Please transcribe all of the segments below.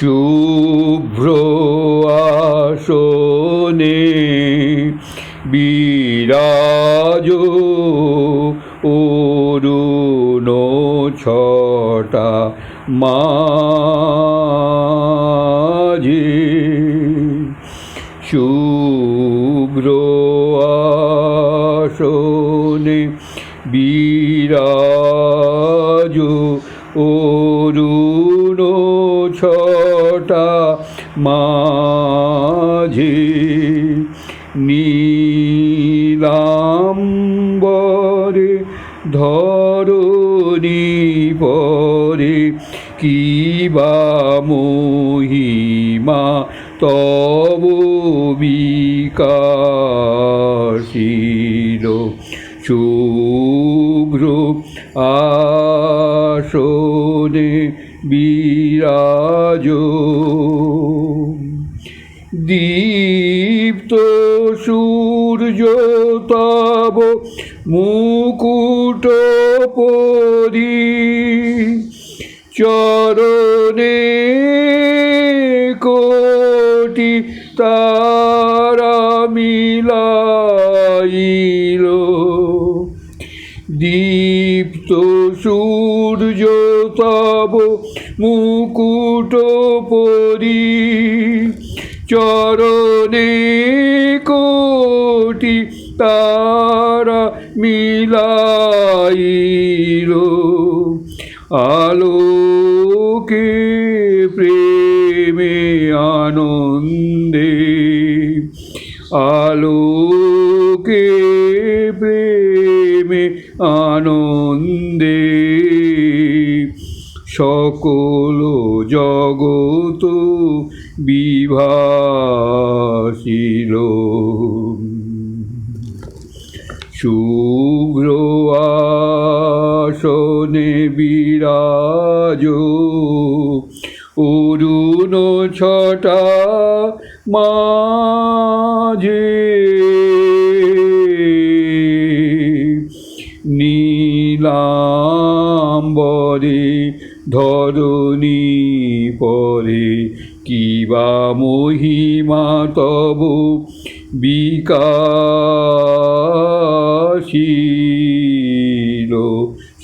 শুভ্র আসনে বিরাজ অরুণ ছটা মাঝে। শুভ্র আসনে বিরাজ মাঝে নীলাম্বরে ধরণী পরে কি বা মহিমা তব বিকাশিল? শুভ্র আসনে বিরাজ দীপ্ত সূর্য তব মুকুট পরি। চরণে কোটি তারা মিলাইল। দীপ্ত সূর্য তব মুকুট পরি। চরণে কোটি তারা মিলাইল। আলোকে প্রেমে আনন্দে। আলোকে প্রেমে আনন্দে। সকল বিরাজ অরুণ ছটা মাঝে নীলাম্বরে ধরণী পরে কিবা মহিমা তব বিকাশীল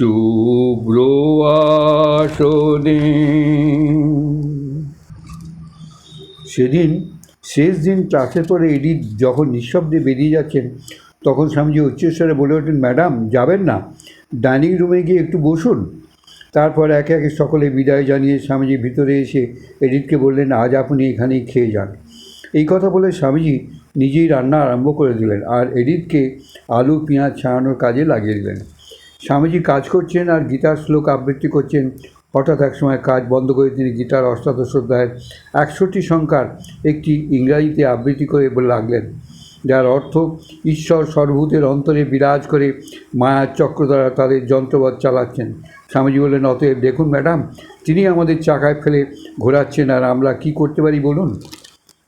শুভ্র আসনে। সেদিন, শেষ দিন ক্লাসের পরে এডিট যখন নিঃশব্দে বেরিয়ে যাচ্ছেন, তখন স্বামীজি উচ্চস্বরে বলে ওঠেন, ম্যাডাম, যাবেন না। ডাইনিং রুমে গিয়ে একটু বসুন। তারপর একে একে সকলে বিদায় জানিয়ে স্বামীজি ভিতরে এসে এডিটকে বললেন, আজ আপনি এখানেই খেয়ে যান। এই কথা বলে স্বামীজি নিজেই রান্না আরম্ভ করে দিলেন আর এডিটকে আলু, পেঁয়াজ ছাড়ানোর কাজে লাগিয়ে দিলেন। স্বামীজি কাজ করছেন আর গীতার শ্লোক আবৃত্তি করছেন। হঠাৎ এক সময় কাজ বন্ধ করে তিনি গীতার অষ্টাদশ অধ্যায়ের একষট্টি সংখ্যার একটি ইংরাজিতে আবৃত্তি করে লাগলেন যার অর্থ ঈশ্বর সর্বভূতের অন্তরে বিরাজ করে মায়ার চক্র দ্বারা তাদের যন্ত্রবৎ চালাচ্ছেন। স্বামীজি বললেন, অতএব দেখুন ম্যাডাম, তিনি আমাদের চাকায় ফেলে ঘোরাচ্ছেন আর আমরা কি করতে পারি বলুন?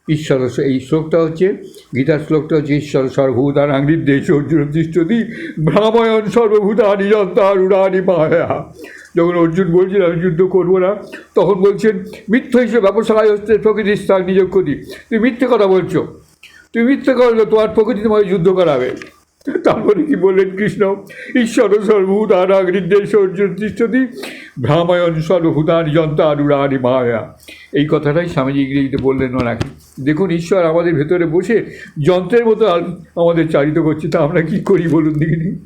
ঈশ্বর এই শ্লোকটা হচ্ছে, গীতার শ্লোকটা হচ্ছে, ঈশ্বর সর্বভূতানাং দেশ অর্জুন দৃষ্টতি ভ্রামায়ণ সর্বভূতানি যন্তারুড়ানি মায়া যখন অর্জুন বলছেন, আমি যুদ্ধ করব না, তখন বলছেন, মিথ্য হিসেবে ব্যবসায় হচ্ছে প্রকৃতির স্থান নিযোগ ক্ষতি তুমি মিথ্যে কথা বলছো। তুমি মিথ্যে করলে তোমার প্রকৃতি তোমাকে যুদ্ধ করাবে। তারপরে কি বললেন কৃষ্ণ? ঈশ্বর সর্বভূতানাং নির্দেশ ভ্রামায়ণ সর্বভূতানি যন্তারুণানি মায়া। এই কথাটাই স্বামীজি ইংরেজিতে বললেন ওনাকে। দেখুন, ঈশ্বর আমাদের ভেতরে বসে যন্ত্রের মতো আমাদের চালিত করছে, তা আমরা কি করি বলুন দেখিনি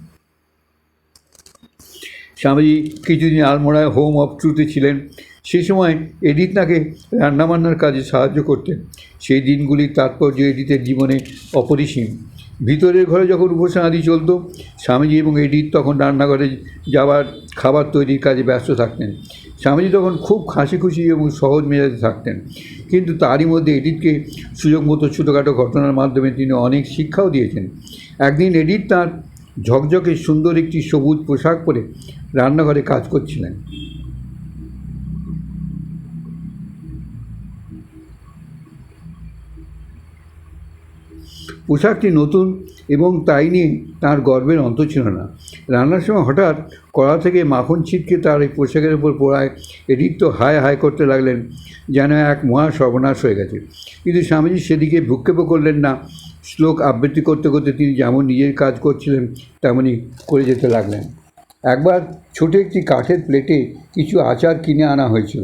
স্বামীজি কিছুদিন আলমোড়ায় হোম অফ ট্রুথে ছিলেন। সেই সময় এডিট তাকে রান্নাবান্নার কাজে সাহায্য করতেন। সেই দিনগুলির তাৎপর্য এডিতের জীবনে অপরিসীম। ভিতরের ঘরে যখন উপাসনাদি চলতো, স্বামীজি এবং এডিট তখন রান্নাঘরে যাওয়ার খাবার তৈরির কাজে ব্যস্ত থাকতেন। স্বামীজি তখন খুব হাসি খুশি এবং সহজ মেজাজে থাকতেন। কিন্তু তারই মধ্যে এডিটকে সুযোগ মতো ছোটোখাটো ঘটনার মাধ্যমে তিনি অনেক শিক্ষাও দিয়েছেন। একদিন এডিট তার ঝকঝকে সুন্দর একটি সবুজ পোশাক পরে রান্নাঘরে কাজ করছিলেন। পোশাকটি নতুন এবং তাই নিয়ে তার গর্বের অন্ত ছিল না। রান্নার সময় হঠাৎ কড়া থেকে মাখন ছিটকে তার এই পোশাকের উপর পড়ায় এডিট তো হায় হায় করতে লাগলেন, যেন এক মহা সর্বনাশ হয়ে গেছে। কিন্তু স্বামীজি সেদিকে ভূক্ষেপও করলেন না। শ্লোক আবৃত্তি করতে করতে তিনি যেমন নিজের কাজ করছিলেন তেমনই করে যেতে লাগলেন। একবার ছোট একটি কাঠের প্লেটে কিছু আচার কিনে আনা হয়েছিল।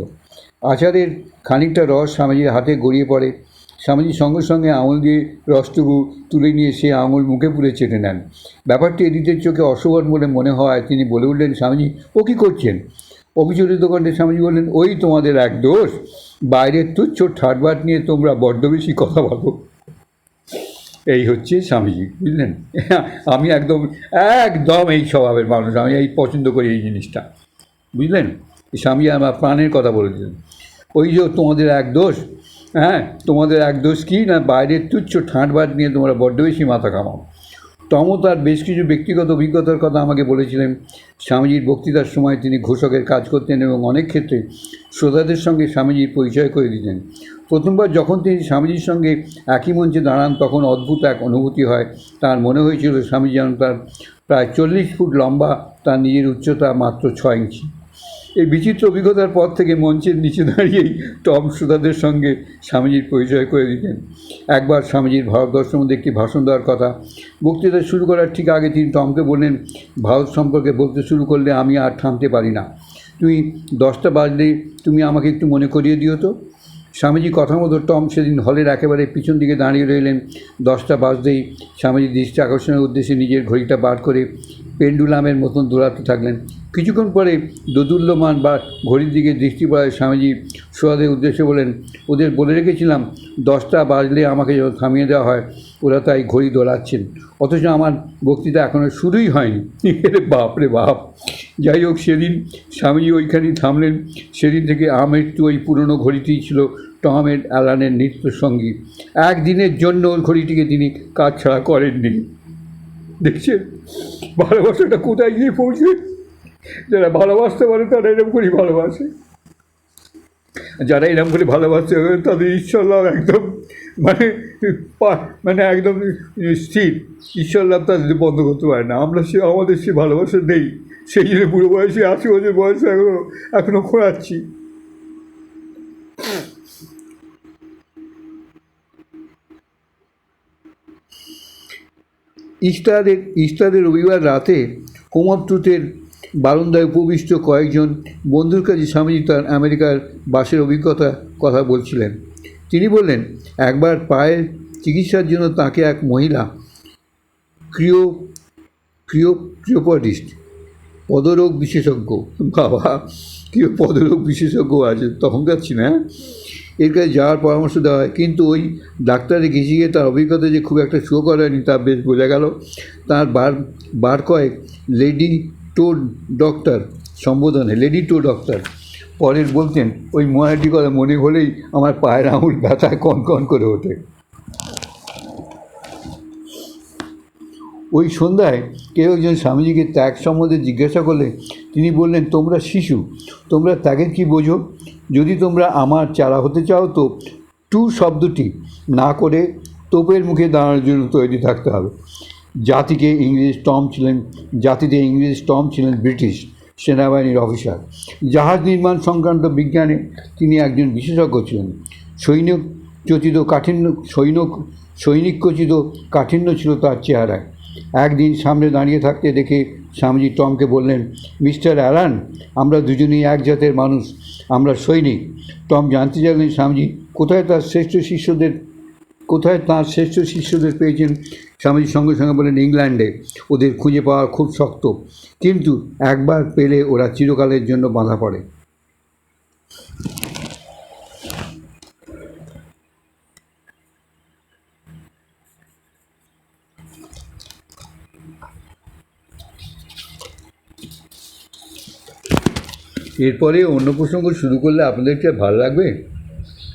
আচারের খানিকটা রস স্বামীজির হাতে গড়িয়ে পড়ে। স্বামীজি সঙ্গে সঙ্গে আঙুল দিয়ে রসটুকু তুলে নিয়ে সে আঙুল মুখে পুরে চেটে নেন। ব্যাপারটি এদিতের চোখে অশোভন বলে মনে হওয়ায় তিনি বলে উঠলেন, স্বামীজি, ও কী করছেন? অবিচলিত কণ্ঠে স্বামীজি বললেন, ওই তোমাদের এক দোষ। বাইরের তুচ্ছ ঠাটবাট নিয়ে তোমরা বড্ড বেশি কথা বলো। এই হচ্ছে স্বামীজি, বুঝলেন? আমি একদম একদম এই স্বভাবের মানুষ, আমি এই পছন্দ করি এই জিনিসটা, বুঝলেন? স্বামী আমার প্রাণের কথা বলেছেন ওই যে তোমাদের এক দোষ হ্যাঁ তোমাদের এক দোষ কি? না, বাইরের তুচ্ছ ঠাঁটবাট নিয়ে তোমরা বড্ড বেশি মাথা কামাও তম তার বেশ কিছু ব্যক্তিগত অভিজ্ঞতার কথা আমাকে বলেছিলেন। স্বামীজির বক্তৃতার সময় তিনি ঘোষকের কাজ করতেন এবং অনেক ক্ষেত্রে শ্রোতাদের সঙ্গে স্বামীজির পরিচয় করে দিতেন। প্রথমবার যখন তিনি স্বামীজির সঙ্গে একই মঞ্চে দাঁড়ান, তখন অদ্ভুত এক অনুভূতি হয়। তার মনে হয়েছিল স্বামী যেন তার প্রায় চল্লিশ ফুট লম্বা, তার নিজের উচ্চতা মাত্র ছয় ইঞ্চি। এই বিচিত্র অভিজ্ঞতার পর থেকে মঞ্চের নিচে দাঁড়িয়েই টম শ্রোতাদের সঙ্গে স্বামীজির পরিচয় করে দিতেন। একবার স্বামীজির ভারতবর্ষ মধ্যে একটি ভাষণ দেওয়ার কথা। বক্তৃতা শুরু করার ঠিক আগে তিনি টমকে বললেন, ভারত সম্পর্কে বলতে শুরু করলে আমি আর থামতে পারি না। তুমি দশটা বাজলে তুমি আমাকে একটু মনে করিয়ে দিও তো। স্বামীজি কথা মতো টম সেদিন হলের একেবারে পিছন দিকে দাঁড়িয়ে রইলেন। দশটা বাজতেই স্বামীজির দৃষ্টি আকর্ষণের উদ্দেশ্যে নিজের ঘড়িটা বার করে পেন্ডুলামের মতন দৌড়াতে থাকলেন। কিছুক্ষণ পরে দোদুল্যমান বা ঘড়ির দিকে দৃষ্টি পড়ায় স্বামীজি সোয়াদের উদ্দেশ্যে বলেন, ওদের বলে রেখেছিলাম, দশটা বাজলে আমাকে যখন থামিয়ে দেওয়া হয়। ওরা তাই ঘড়ি দোলাচ্ছেন। অথচ আমার বক্তৃতা এখনও শুরুই হয়নি। রে বাপ রে বাপ। যাই হোক, সেদিন স্বামীজি ওইখানেই থামলেন। সেদিন থেকে আমের তো ওই পুরনো ঘড়িটিই ছিল টমের অ্যালানের নৃত্য সঙ্গী একদিনের জন্য ওই ঘড়িটিকে তিনি কাজ ছাড়া করেননি। দেখছেন? ভালোবাসাটা কোথায় গিয়ে পৌঁছে যারা ভালোবাসতে পারে তারা এরকম করেই ভালোবাসে। যারা এরকম করে ভালোবাসতে পারে তাদের ঈশ্বর লাভ একদম মানে মানে একদম স্থির। ঈশ্বর লাভ তাদের বন্ধ করতে পারে না, আমরা সে, আমাদের সে ভালোবাসা নেই। সেই জন্য বুড়ো বয়সে, আশি বছর বয়সে এখনও এখনও খোঁড়াচ্ছি। ইস্টারের ইস্টারের রবিবার রাতে কোমরটুটের বারান্দায় উপবিষ্ট কয়েকজন বন্ধুর কাছে স্বামীজি তার আমেরিকার বাসের অভিজ্ঞতা কথা বলছিলেন। তিনি বললেন, একবার পায়ের চিকিৎসার জন্য তাকে এক মহিলা, ক্রিও ক্রিও, ক্রিওপডিস্ট, পদরোগ বিশেষজ্ঞ, বাবা কেউ পদরোগ বিশেষজ্ঞ আছে, তখন ছিল না এর কাছে যাওয়ার পরামর্শ দেওয়া হয়। কিন্তু ওই ডাক্তারে ঘেঁষে গিয়ে তার অভিজ্ঞতা যে খুব একটা শো করেনি, তা বেশ বোঝা গেল। তার বার বার কয়েক লেডি টো ডক্টর, সম্বোধনে, লেডি টো ডক্টর। পরের বলতেন, ওই মহাটি কথা মনে হলেই আমার পায়ের আঙুল ব্যথায় কন কন করে ওঠে। ওই সন্ধ্যায় কেউ একজন স্বামীজিকে ত্যাগ সম্বন্ধে জিজ্ঞাসা করলে, তিনি বললেন, তোমরা শিশু, তোমরা ত্যাগের কি বোঝো? যদি তোমরা আমার চারা হতে চাও তো টু শব্দটি না করে তোপের মুখে দাঁড়ানোর জন্য তৈরি থাকতে হবে। জাতিকে ইংরেজ টম ছিলেন, জাতিতে ইংরেজ টম ছিলেন ব্রিটিশ সেনাবাহিনীর অফিসার। জাহাজ নির্মাণ সংক্রান্ত বিজ্ঞানে তিনি একজন বিশেষজ্ঞ ছিলেন। সৈনিক চচিত কাঠিন্য, সৈনিক সৈনিকচিত কাঠিন্য ছিল তার চেহারায়। একদিন সামনে দাঁড়িয়ে থাকতে দেখে স্বামীজি টমকে বললেন, মিস্টার অ্যালান, আমরা দুজনেই এক জাতের মানুষ, আমরা সৈনিক। টম জানতে চাইলেন, স্বামীজি, কোথায় তার শ্রেষ্ঠ শিষ্যদের কোথায় তাঁর শ্রেষ্ঠ শিষ্যদের পেয়েছেন স্বামীজির সঙ্গে সঙ্গে বলেন ইংল্যান্ডে। ওদের খুঁজে পাওয়া খুব শক্ত। কিন্তু একবার পেলে ওরা চিরকালের জন্য বাঁধা পড়ে। এরপরে অন্য প্রসঙ্গ শুরু করলে আপনাদের ভালো লাগবে?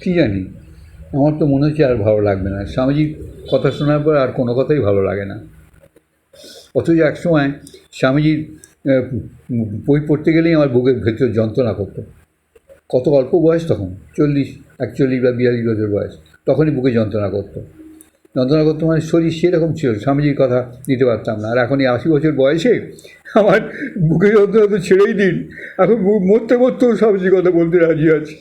কী জানি। আমার তো মনে হচ্ছে আর ভালো লাগবে না। স্বামীজির কথা শোনার পর আর কোনো কথাই ভালো লাগে না। অথচ এক সময় স্বামীজির বই পড়তে গেলেই আমার বুকের ভেতর যন্ত্রণা করতো। কত অল্প বয়স তখন? চল্লিশ, একচল্লিশ বা বিয়াল্লিশ বছর বয়স। তখনই বুকে যন্ত্রণা করতো। নন্দনগর তোমার শরীর সেরকম ছিল, স্বামীজির কথা নিতে পারতাম না। আর এখন এই আশি বছর বয়সে আমার বুকে যন্ত্রণা তো ছেড়েই দিন। এখন মরতে মরতেও স্বামীজির কথা বলতে রাজি আছি।